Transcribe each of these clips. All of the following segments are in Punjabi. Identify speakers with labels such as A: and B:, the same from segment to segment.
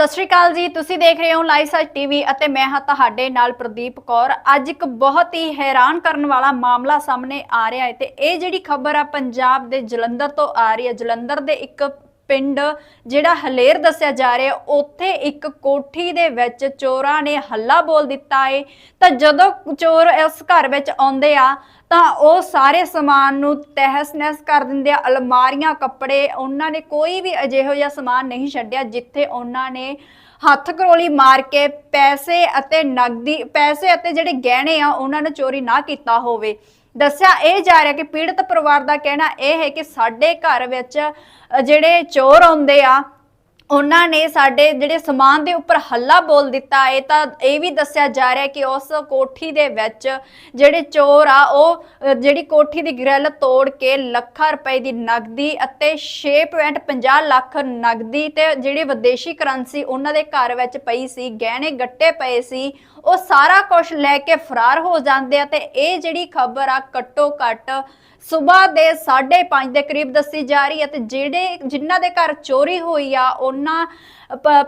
A: ਸਤਿ ਸ਼੍ਰੀ ਅਕਾਲ ਜੀ। ਤੁਸੀਂ ਦੇਖ ਰਹੇ ਹੋ ਲਾਈਵ ਸੱਚ ਟੀਵੀ ਅਤੇ ਮੈਂ ਹਾਂ ਤੁਹਾਡੇ ਨਾਲ ਪ੍ਰਦੀਪ ਕੌਰ। ਅੱਜ ਇੱਕ ਬਹੁਤ ਹੀ ਹੈਰਾਨ ਕਰਨ ਵਾਲਾ ਮਾਮਲਾ ਸਾਹਮਣੇ ਆ ਰਿਹਾ ਹੈ ਤੇ ਇਹ ਜਿਹੜੀ ਖਬਰ ਆ, ਪੰਜਾਬ ਦੇ ਜਲੰਧਰ ਤੋਂ ਆ ਰਹੀ ਹੈ। ਜਲੰਧਰ ਦੇ ਇੱਕ ਪਿੰਡ ਜਿਹੜਾ ਹਲੇਰ ਦੱਸਿਆ ਜਾ ਰਿਹਾ, ਉੱਥੇ ਇੱਕ ਕੋਠੀ ਦੇ ਵਿੱਚ ਚੋਰਾਂ ਨੇ ਹੱਲਾ ਬੋਲ ਦਿੱਤਾ ਏ। ਤਾਂ ਜਦੋਂ ਚੋਰ ਇਸ ਘਰ ਵਿੱਚ ਆਉਂਦੇ ਆ, ਤਾਂ ਉਹ ਸਾਰੇ ਸਮਾਨ ਨੂੰ ਤਹਿਸ-ਨਹਿਸ ਕਰ ਦਿੰਦੇ ਆ, ਅਲਮਾਰੀਆਂ, ਕੱਪੜੇ, ਉਹਨਾਂ ਨੇ ਕੋਈ ਵੀ ਅਜਿਹੋ ਜਿਹਾ ਸਮਾਨ ਨਹੀਂ ਛੱਡਿਆ, ਜਿੱਥੇ ਉਹਨਾਂ ਨੇ ਹੱਥ ਕਰੋਲੀ ਮਾਰ ਕੇ ਪੈਸੇ ਅਤੇ ਨਗਦੀ, ਪੈਸੇ ਅਤੇ ਜਿਹੜੇ ਗਹਿਣੇ ਆ, ਉਹਨਾਂ ਨੂੰ ਚੋਰੀ ਨਾ ਕੀਤਾ ਹੋਵੇ। ਦੱਸਿਆ ਇਹ ਜਾ ਰਿਹਾ ਕਿ ਪੀੜਤ ਪਰਿਵਾਰ ਦਾ ਕਹਿਣਾ ਇਹ ਹੈ ਕਿ ਸਾਡੇ ਘਰ ਵਿੱਚ ਜਿਹੜੇ ਚੋਰ ਆਉਂਦੇ ਆ, ਉਹਨਾਂ ਨੇ ਸਾਡੇ ਜਿਹੜੇ ਸਮਾਨ ਦੇ ਉੱਪਰ ਹੱਲਾ ਬੋਲ ਦਿੱਤਾ। ਇਹ ਤਾਂ ਇਹ ਵੀ ਦੱਸਿਆ ਜਾ ਰਿਹਾ ਕਿ ਉਸ ਕੋਠੀ ਦੇ ਵਿੱਚ ਜਿਹੜੇ ਚੋਰ ਆ, ਉਹ ਜਿਹੜੀ ਕੋਠੀ ਦੀ ਗ੍ਰਿਲ ਤੋੜ ਕੇ ਲੱਖਾਂ ਰੁਪਏ ਦੀ ਨਗਦੀ ਅਤੇ 6.50 ਲੱਖ ਨਗਦੀ ਤੇ ਜਿਹੜੀ ਵਿਦੇਸ਼ੀ ਕਰੰਸੀ ਉਹਨਾਂ ਦੇ ਘਰ ਵਿੱਚ ਪਈ ਸੀ, ਗਹਿਣੇ ਗੱਟੇ ਪਏ ਸੀ ਉਹ ਸਾਰਾ ਕੁਝ ਲੈ ਕੇ ਫਰਾਰ ਹੋ ਜਾਂਦੇ ਆ ਤੇ ਇਹ ਜਿਹੜੀ ਖਬਰ ਆ ਘੱਟੋ ਘੱਟ ਸਵੇਰ ਦੇ 5:30 ਦੇ ਕਰੀਬ ਦੱਸੀ ਜਾ ਰਹੀ ਹੈ ਤੇ ਜਿਹੜੇ ਜਿਨ੍ਹਾਂ ਦੇ ਘਰ ਚੋਰੀ ਹੋਈ ਆ, ਉਹਨਾਂ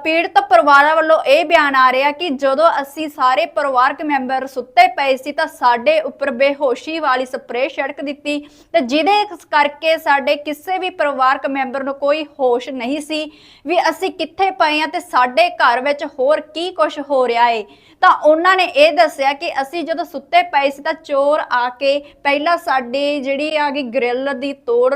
A: ਪੀੜਤ ਪਰਿਵਾਰਾਂ ਵੱਲੋਂ ਇਹ ਬਿਆਨ ਆ ਰਿਹਾ ਕਿ ਜਦੋਂ ਅਸੀਂ ਸਾਰੇ ਪਰਿਵਾਰਕ ਮੈਂਬਰ ਸੁੱਤੇ ਪਏ ਸੀ ਤਾਂ ਸਾਡੇ ਉੱਪਰ ਬੇਹੋਸ਼ੀ ਵਾਲੀ ਸਪਰੇਅ ਛਿੜਕ ਦਿੱਤੀ ਤੇ ਜਿਹਦੇ ਕਰਕੇ ਸਾਡੇ ਕਿਸੇ ਵੀ ਪਰਿਵਾਰਕ ਮੈਂਬਰ ਨੂੰ ਕੋਈ ਹੋਸ਼ ਨਹੀਂ ਸੀ ਵੀ ਅਸੀਂ ਕਿੱਥੇ ਪਏ ਆ ਤੇ ਸਾਡੇ ਘਰ ਵਿੱਚ ਹੋਰ ਕੀ ਕੁਝ ਹੋ ਰਿਹਾ ਏ। ਤਾਂ ਉਹਨਾਂ ਨੇ ਇਹ ਦੱਸਿਆ ਕਿ ਅਸੀਂ ਜਦੋਂ ਸੁੱਤੇ ਪਏ ਸੀ ਤਾਂ ਚੋਰ ਆ ਕੇ ਪਹਿਲਾਂ ਸਾਡੀ ਜਿਹੜੀ ਆ ਗਈ ਗ੍ਰਿਲ ਦੀ ਤੋੜ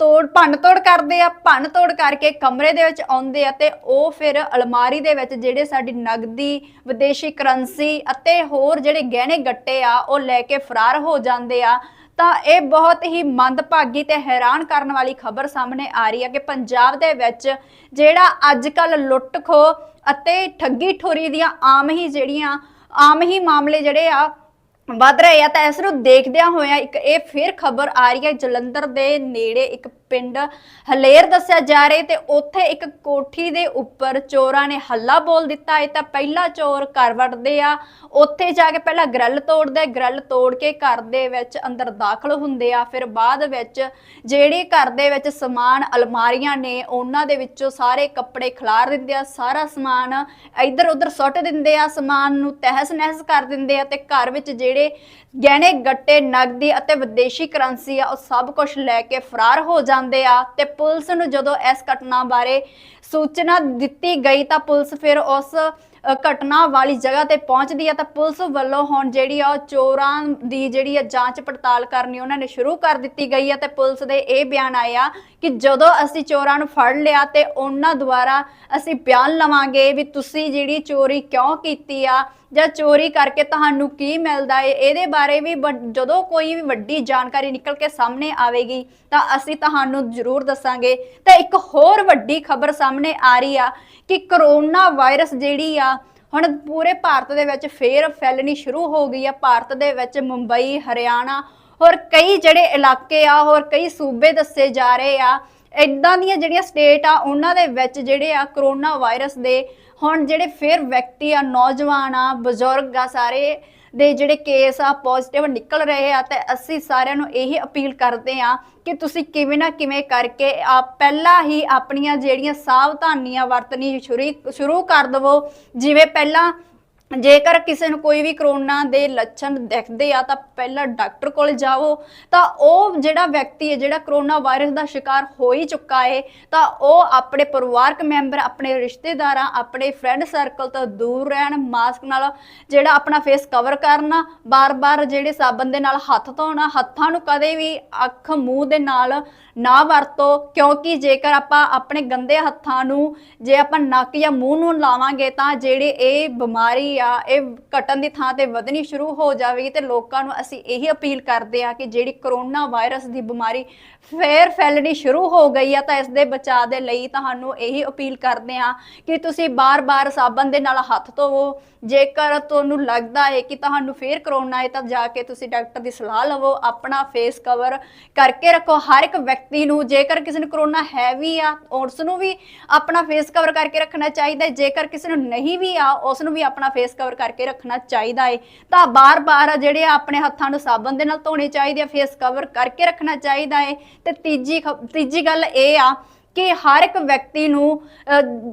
A: ਤੋੜ ਭੰਨ ਤੋੜ ਕਰਦੇ ਆ ਭੰਨ ਤੋੜ ਕਰਕੇ ਕਮਰੇ ਦੇ ਵਿੱਚ ਆਉਂਦੇ ਆ ਤੇ ਉਹ ਫਿਰ ਅਲਮਾਰੀ ਦੇ ਵਿੱਚ ਜਿਹੜੇ ਸਾਡੀ ਨਗਦੀ, ਵਿਦੇਸ਼ੀ ਕਰੰਸੀ ਅਤੇ ਹੋਰ ਜਿਹੜੇ ਗਹਿਣੇ ਗੱਟੇ ਆ ਉਹ ਲੈ ਕੇ ਫਰਾਰ ਹੋ ਜਾਂਦੇ ਆ। ਤਾਂ ਇਹ ਬਹੁਤ ਹੀ ਮੰਦਭਾਗੀ ਤੇ ਹੈਰਾਨ ਕਰਨ ਵਾਲੀ ਖਬਰ ਸਾਹਮਣੇ ਆ ਰਹੀ ਹੈ ਕਿ ਪੰਜਾਬ ਦੇ ਵਿੱਚ ਜਿਹੜਾ ਅੱਜ ਕੱਲ ਲੁੱਟ ਖੋ ਅਤੇ ਠੱਗੀ ਠੋਰੀ ਦੀਆਂ ਆਮ ਹੀ ਜਿਹੜੀਆਂ, ਆਮ ਹੀ ਮਾਮਲੇ ਜਿਹੜੇ ਆ ਵੱਧ ਰਹੇ ਆ, ਤਾਂ ਇਸ ਨੂੰ ਦੇਖਦਿਆਂ ਹੋਇਆ ਇੱਕ ਇਹ ਫਿਰ ਖਬਰ ਆ ਰਹੀ ਹੈ ਜਲੰਧਰ ਦੇ ਨੇੜੇ ਇੱਕ ਪਿੰਡ ਹਲੇਰ ਦੱਸਿਆ ਜਾ ਰਿਹਾ ਤੇ ਉੱਥੇ ਇੱਕ ਕੋਠੀ ਦੇ ਉੱਪਰ ਚੋਰਾਂ ਨੇ ਹੱਲਾ ਬੋਲ ਦਿੱਤਾ। ਹੈ ਤਾਂ ਪਹਿਲਾ ਚੋਰ ਘਰ ਵੜਦੇ ਆ। ਉੱਥੇ ਜਾ ਕੇ ਪਹਿਲਾਂ ਗ੍ਰਿਲ ਤੋੜਦੇ, ਗ੍ਰਿਲ ਤੋੜ ਕੇ ਘਰ ਦੇ ਵਿੱਚ ਅੰਦਰ ਦਾਖਲ ਹੁੰਦੇ ਆ। ਫਿਰ ਬਾਅਦ ਵਿੱਚ ਜਿਹੜੀ ਘਰ ਦੇ ਵਿੱਚ ਸਮਾਨ, ਅਲਮਾਰੀਆਂ ਨੇ, ਉਹਨਾਂ ਦੇ ਵਿੱਚੋਂ ਸਾਰੇ ਕੱਪੜੇ ਖਿਲਾਰ ਦਿੰਦੇ ਆ। ਸਾਰਾ ਸਮਾਨ ਇੱਧਰ ਉੱਧਰ ਸੁੱਟ ਦਿੰਦੇ ਆ। ਸਮਾਨ ਨੂੰ ਤਹਿਸ ਨਹਿਸ ਕਰ ਦਿੰਦੇ ਆ ਤੇ ਘਰ ਵਿੱਚ ਜਿਹੜੇ ਗਹਿਣੇ, ਗੱਟੇ, ਨਗਦੀ ਅਤੇ ਵਿਦੇਸ਼ੀ ਕਰੰਸੀ ਆ, ਉਹ ਸਭ ਕੁਝ ਲੈ ਕੇ ਫਰਾਰ ਹੋ ਜਾਂਦੇ ਆ ਤੇ ਪੁਲਿਸ ਨੂੰ ਜਦੋਂ ਇਸ ਘਟਨਾ ਬਾਰੇ ਸੂਚਨਾ ਦਿੱਤੀ ਗਈ ਤਾਂ ਪੁਲਿਸ ਫਿਰ ਉਸ ਘਟਨਾ ਵਾਲੀ ਜਗ੍ਹਾ ਤੇ ਪਹੁੰਚਦੀ ਆ ਤਾਂ ਪੁਲਿਸ ਵੱਲੋਂ ਹੁਣ ਜਿਹੜੀ ਆ ਉਹ ਚੋਰਾਂ ਦੀ ਜਿਹੜੀ ਆ ਜਾਂਚ ਪੜਤਾਲ ਕਰਨੀ ਉਹਨਾਂ ਨੇ ਸ਼ੁਰੂ ਕਰ ਦਿੱਤੀ ਗਈ ਆ ਤੇ ਪੁਲਿਸ ਦੇ ਇਹ ਬਿਆਨ ਆਇਆ ਕਿ ਜਦੋਂ ਅਸੀਂ ਚੋਰਾਂ ਨੂੰ ਫੜ ਲਿਆ ਤੇ ਉਹਨਾਂ ਦੁਆਰਾ ਅਸੀਂ ਬਿਆਨ ਲਵਾਂਗੇ ਵੀ ਤੁਸੀਂ ਜਿਹੜੀ ਚੋਰੀ ਕਿਉਂ ਕੀਤੀ ਆ ਜਾਂ ਚੋਰੀ ਕਰਕੇ ਤੁਹਾਨੂੰ ਕੀ ਮਿਲਦਾ ਏ, ਇਹਦੇ ਬਾਰੇ ਵੀ ਵ- ਜਦੋਂ ਕੋਈ ਵੀ ਵੱਡੀ ਜਾਣਕਾਰੀ ਨਿਕਲ ਕੇ ਸਾਹਮਣੇ ਆਵੇਗੀ ਤਾਂ ਅਸੀਂ ਤੁਹਾਨੂੰ ਜ਼ਰੂਰ ਦੱਸਾਂਗੇ। ਤਾਂ ਇੱਕ ਹੋਰ ਵੱਡੀ ਖਬਰ ਸਾਹਮਣੇ ਆ ਰਹੀ ਆ ਕਿ ਕਰੋਨਾ ਵਾਇਰਸ ਜਿਹੜੀ ਆ ਹੁਣ ਪੂਰੇ ਭਾਰਤ ਦੇ ਵਿੱਚ ਫੇਰ ਫੈਲਣੀ ਸ਼ੁਰੂ ਹੋ ਗਈ ਆ। ਭਾਰਤ ਦੇ ਵਿੱਚ ਮੁੰਬਈ, ਹਰਿਆਣਾ ਹੋਰ ਕਈ ਜਿਹੜੇ ਇਲਾਕੇ ਆ, ਹੋਰ ਕਈ ਸੂਬੇ ਦੱਸੇ ਜਾ ਰਹੇ ਆ। ਇਦਾਂ ਦੀਆਂ ਜਿਹੜੀਆਂ ਸਟੇਟ ਆ, ਉਹਨਾਂ ਦੇ ਵਿੱਚ ਜਿਹੜੇ ਆ ਕਰੋਨਾ ਵਾਇਰਸ ਦੇ, ਹੁਣ ਜਿਹੜੇ ਫਿਰ ਵਿਅਕਤੀ ਆ, ਨੌਜਵਾਨ ਆ, ਬਜ਼ੁਰਗ ਆ ਸਾਰੇ ਦੇ ਜਿਹੜੇ ਕੇਸ ਆ ਪੋਜ਼ਿਟਿਵ ਨਿਕਲ ਰਹੇ ਆ ਤੇ ਅਸੀਂ ਸਾਰਿਆਂ ਨੂੰ ਇਹੀ ਅਪੀਲ ਕਰਦੇ ਆ ਕਿ ਤੁਸੀਂ ਕਿਵੇਂ ਨਾ ਕਿਵੇਂ ਕਰਕੇ ਆ ਪਹਿਲਾਂ ਹੀ ਆਪਣੀਆਂ ਜਿਹੜੀਆਂ ਸਾਵਧਾਨੀਆਂ ਵਰਤਣੀ ਸ਼ੁਰੂ ਸ਼ੁਰੂ ਕਰ ਦਵੋ। ਜਿਵੇਂ ਪਹਿਲਾਂ ਜੇਕਰ ਕਿਸੇ ਨੂੰ ਕੋਈ ਵੀ ਕਰੋਨਾ ਦੇ ਲੱਛਣ ਦਿਖਦੇ ਆ, ਤਾਂ ਪਹਿਲਾਂ ਡਾਕਟਰ ਕੋਲ ਜਾਵੋ। ਤਾਂ ਉਹ ਜਿਹੜਾ ਵਿਅਕਤੀ ਹੈ, ਜਿਹੜਾ ਕਰੋਨਾ ਵਾਇਰਸ ਦਾ ਸ਼ਿਕਾਰ ਹੋ ਹੀ ਚੁੱਕਾ ਹੈ ਤਾਂ ਉਹ ਆਪਣੇ ਪਰਿਵਾਰਕ ਮੈਂਬਰ, ਆਪਣੇ ਰਿਸ਼ਤੇਦਾਰਾਂ, ਆਪਣੇ ਫਰੈਂਡ ਸਰਕਲ ਤੋਂ ਦੂਰ ਰਹਿਣ ਮਾਸਕ ਨਾਲ ਜਿਹੜਾ ਆਪਣਾ ਫੇਸ ਕਵਰ ਕਰਨਾ, ਬਾਰ-ਬਾਰ ਜਿਹੜੇ ਸਾਬਣ ਦੇ ਨਾਲ ਹੱਥ ਧੋਣਾ, ਹੱਥਾਂ ਨੂੰ ਕਦੇ ਵੀ ਅੱਖ, ਮੂੰਹ ਦੇ ਨਾਲ ਨਾ ਵਰਤੋ, ਕਿਉਂਕਿ ਜੇਕਰ ਆਪਾਂ ਆਪਣੇ ਗੰਦੇ ਹੱਥਾਂ ਨੂੰ, ਜੇ ਆਪਾਂ ਨੱਕ ਜਾਂ ਮੂੰਹ ਨੂੰ ਲਾਵਾਂਗੇ, ਤਾਂ ਜਿਹੜੇ ਇਹ ਬਿਮਾਰੀ ਆ, ਇਹ ਘਟਣ ਦੀ ਥਾਂ ਤੇ ਵਧਣੀ ਸ਼ੁਰੂ ਹੋ ਜਾਵੇਗੀ ਤੇ ਲੋਕਾਂ ਨੂੰ ਅਸੀਂ ਇਹੀ ਅਪੀਲ ਕਰਦੇ ਆ ਕਿ ਜਿਹੜੀ ਕਰੋਨਾ ਵਾਇਰਸ ਦੀ ਬਿਮਾਰੀ ਫੇਰ ਫੈਲਣੀ ਸ਼ੁਰੂ ਹੋ ਗਈ ਆ, ਤਾਂ ਇਸ ਦੇ ਬਚਾਅ ਦੇ ਲਈ ਤੁਹਾਨੂੰ ਇਹੀ ਅਪੀਲ ਕਰਦੇ ਆ ਕਿ ਤੁਸੀਂ ਬਾਰ-ਬਾਰ ਸਾਬਣ ਦੇ ਨਾਲ ਹੱਥ ਧੋਵੋ। ਜੇਕਰ ਤੁਹਾਨੂੰ ਲੱਗਦਾ ਹੈ ਕਿ ਤੁਹਾਨੂੰ ਫੇਰ ਕਰੋਨਾ ਹੈ ਤਾਂ ਜਾ ਕੇ ਤੁਸੀਂ ਡਾਕਟਰ ਦੀ ਸਲਾਹ ਲਵੋ, ਆਪਣਾ ਫੇਸ ਕਵਰ ਕਰਕੇ ਰੱਖੋ। ਹਰ ਇੱਕ ਵਿਅਕਤੀ ਨੂੰ ਜੇਕਰ ਕਿਸੇ ਨੂੰ ਕਰੋਨਾ ਹੈ ਵੀ ਆ, ਉਸ ਨੂੰ ਵੀ ਆਪਣਾ ਫੇਸ ਕਵਰ ਕਰਕੇ ਰੱਖਣਾ ਚਾਹੀਦਾ ਜੇਕਰ ਕਿਸੇ ਨੂੰ ਨਹੀਂ ਵੀ ਆ, ਉਸ ਨੂੰ ਵੀ ਆਪਣਾ ਫੇਸ ਕਵਰ ਕਰਕੇ ਰੱਖਣਾ ਚਾਹੀਦਾ ਹੈ ਤਾਂ ਬਾਰ-ਬਾਰ ਜਿਹੜੇ ਆ ਆਪਣੇ ਹੱਥਾਂ ਨੂੰ ਸਾਬਣ ਦੇ ਨਾਲ ਧੋਣੇ ਚਾਹੀਦੇ ਆ ਫੇਸ ਕਵਰ ਕਰਕੇ ਰੱਖਣਾ ਚਾਹੀਦਾ ਹੈ ਤੇ ਤੀਜੀ ਤੀਜੀ ਗੱਲ ਇਹ ਆ ਕਿ ਹਰ ਇੱਕ ਵਿਅਕਤੀ ਨੂੰ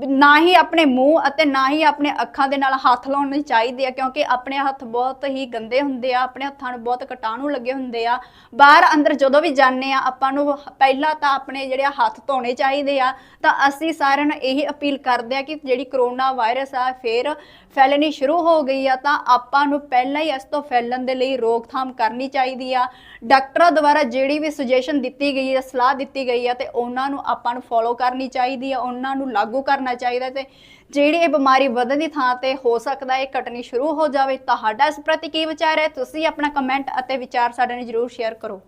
A: ਨਾ ਹੀ ਆਪਣੇ ਮੂੰਹ ਅਤੇ ਨਾ ਹੀ ਆਪਣੇ ਅੱਖਾਂ ਦੇ ਨਾਲ ਹੱਥ ਲਾਉਣੇ ਚਾਹੀਦੇ ਆ, ਕਿਉਂਕਿ ਆਪਣੇ ਹੱਥ ਬਹੁਤ ਹੀ ਗੰਦੇ ਹੁੰਦੇ ਆ, ਆਪਣੇ ਹੱਥਾਂ ਨੂੰ ਬਹੁਤ ਕਟਾਣੂ ਲੱਗੇ ਹੁੰਦੇ ਆ। ਬਾਹਰ ਅੰਦਰ ਜਦੋਂ ਵੀ ਜਾਂਦੇ ਆ, ਆਪਾਂ ਨੂੰ ਪਹਿਲਾਂ ਤਾਂ ਆਪਣੇ ਜਿਹੜੇ ਆ ਹੱਥ ਧੋਣੇ ਚਾਹੀਦੇ ਆ। ਤਾਂ ਅਸੀਂ ਸਾਰਿਆਂ ਨੂੰ ਇਹੀ ਅਪੀਲ ਕਰਦੇ ਆ ਕਿ ਜਿਹੜੀ ਕਰੋਨਾ ਵਾਇਰਸ ਆ, ਫੇਰ ਫੈਲਣੀ ਸ਼ੁਰੂ ਹੋ ਗਈ ਆ, ਤਾਂ ਆਪਾਂ ਨੂੰ ਪਹਿਲਾਂ ਹੀ ਇਸ ਤੋਂ ਫੈਲਣ ਦੇ ਲਈ ਰੋਕਥਾਮ ਕਰਨੀ ਚਾਹੀਦੀ ਆ। ਡਾਕਟਰਾਂ ਦੁਆਰਾ ਜਿਹੜੀ ਵੀ ਸੁਜੈਸ਼ਨ ਦਿੱਤੀ ਗਈ ਹੈ ਸਲਾਹ ਦਿੱਤੀ ਗਈ ਆ, ਤੇ ਉਹਨਾਂ ਨੂੰ ਆਪਾਂ ਨੂੰ ਫੋਲੋ ਕਰਨੀ ਚਾਹੀਦੀ ਹੈ ਉਹਨਾਂ ਨੂੰ ਲਾਗੂ ਕਰਨਾ ਚਾਹੀਦਾ ਤੇ ਜਿਹੜੀ ਇਹ ਬਿਮਾਰੀ ਵਧਣ ਦੀ ਥਾਂ ਤੇ ਹੋ ਸਕਦਾ ਇਹ ਘਟਣੀ ਸ਼ੁਰੂ ਹੋ ਜਾਵੇ, ਤੁਹਾਡਾ ਇਸ ਪ੍ਰਤੀ ਕੀ ਵਿਚਾਰ ਹੈ? ਤੁਸੀਂ ਆਪਣਾ ਕਮੈਂਟ ਅਤੇ ਵਿਚਾਰ ਸਾਡੇ ਨਾਲ ਜਰੂਰ ਸ਼ੇਅਰ ਕਰੋ।